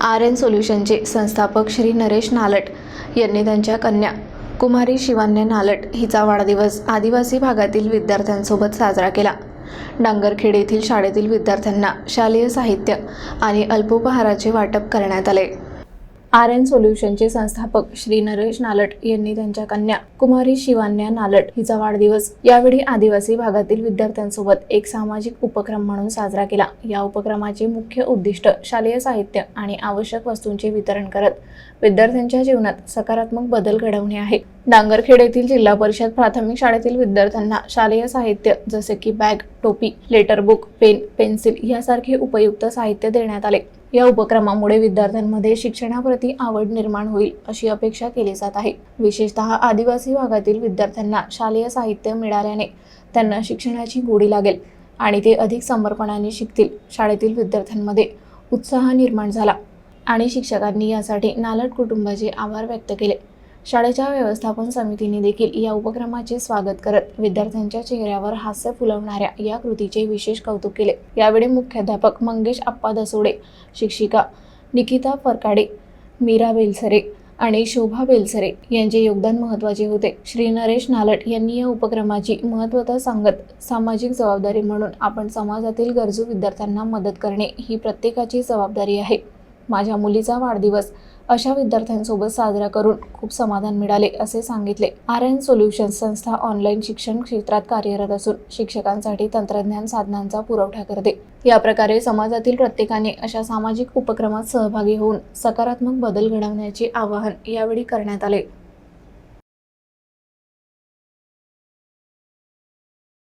R N सोल्युशनचे संस्थापक श्री नरेश नालट यांनी त्यांच्या कन्या कुमारी शिवान्य नालट हिचा वाढदिवस आदिवासी भागातील विद्यार्थ्यांसोबत साजरा केला. डांगरखेड येथील शाळेतील विद्यार्थ्यांना शालेय साहित्य आणि अल्पोपहाराचे वाटप करण्यात आले. आर एन सोल्युशनचे संस्थापक श्री नरेश नालट यांनी त्यांच्या कन्या कुमारी शिवान्या नालट हिचा वाढदिवस यावेळी आदिवासी भागातील विद्यार्थ्यांसोबत एक सामाजिक उपक्रम म्हणून साजरा केला. या उपक्रमाचे मुख्य उद्दिष्ट शालेय साहित्य आणि आवश्यक वस्तूंचे वितरण करत विद्यार्थ्यांच्या जीवनात सकारात्मक बदल घडवणे आहे. डांगरखेड येथील जिल्हा परिषद प्राथमिक शाळेतील विद्यार्थ्यांना शालेय साहित्य जसे की बॅग टोपी लेटर बुक पेन पेन्सिल यासारखे उपयुक्त साहित्य देण्यात आले. या उपक्रमामुळे विद्यार्थ्यांमध्ये शिक्षणाप्रती आवड निर्माण होईल अशी अपेक्षा केली जात आहे. विशेषतः आदिवासी भागातील विद्यार्थ्यांना शालेय साहित्य मिळाल्याने त्यांना शिक्षणाची गोडी लागेल आणि ते अधिक समर्पणाने शिकतील. शाळेतील विद्यार्थ्यांमध्ये उत्साह निर्माण झाला आणि शिक्षकांनी यासाठी नालट कुटुंबाचे आभार व्यक्त केले. शाळेच्या व्यवस्थापन समितीने देखील या उपक्रमाचे स्वागत करत विद्यार्थ्यांच्या चेहऱ्यावर हास्य फुलवणाऱ्या या कृतीचे विशेष कौतुक केले. यावेळी मुख्याध्यापक मंगेश आप्पा दसोडे शिक्षिका निकिता फरकाडे मीरा बेलसरे आणि शोभा बेलसरे यांचे योगदान महत्त्वाचे होते. श्री नरेश नालट यांनी या उपक्रमाची महत्त्वता सांगत सामाजिक जबाबदारी म्हणून आपण समाजातील गरजू विद्यार्थ्यांना मदत करणे ही प्रत्येकाची जबाबदारी आहे. माझ्या मुलीचा वाढदिवस अशा विद्यार्थ्यांसोबत साजरा करून खूप समाधान मिळाले असे सांगितले. आर एन सोल्युशन संस्था ऑनलाईन शिक्षण क्षेत्रात कार्यरत असून शिक्षकांसाठी तंत्रज्ञान साधनांचा पुरवठा करते. या प्रकारे समाजातील प्रत्येकाने अशा सामाजिक उपक्रमात सहभागी होऊन सकारात्मक बदल घडवण्याचे आवाहन यावेळी करण्यात आले.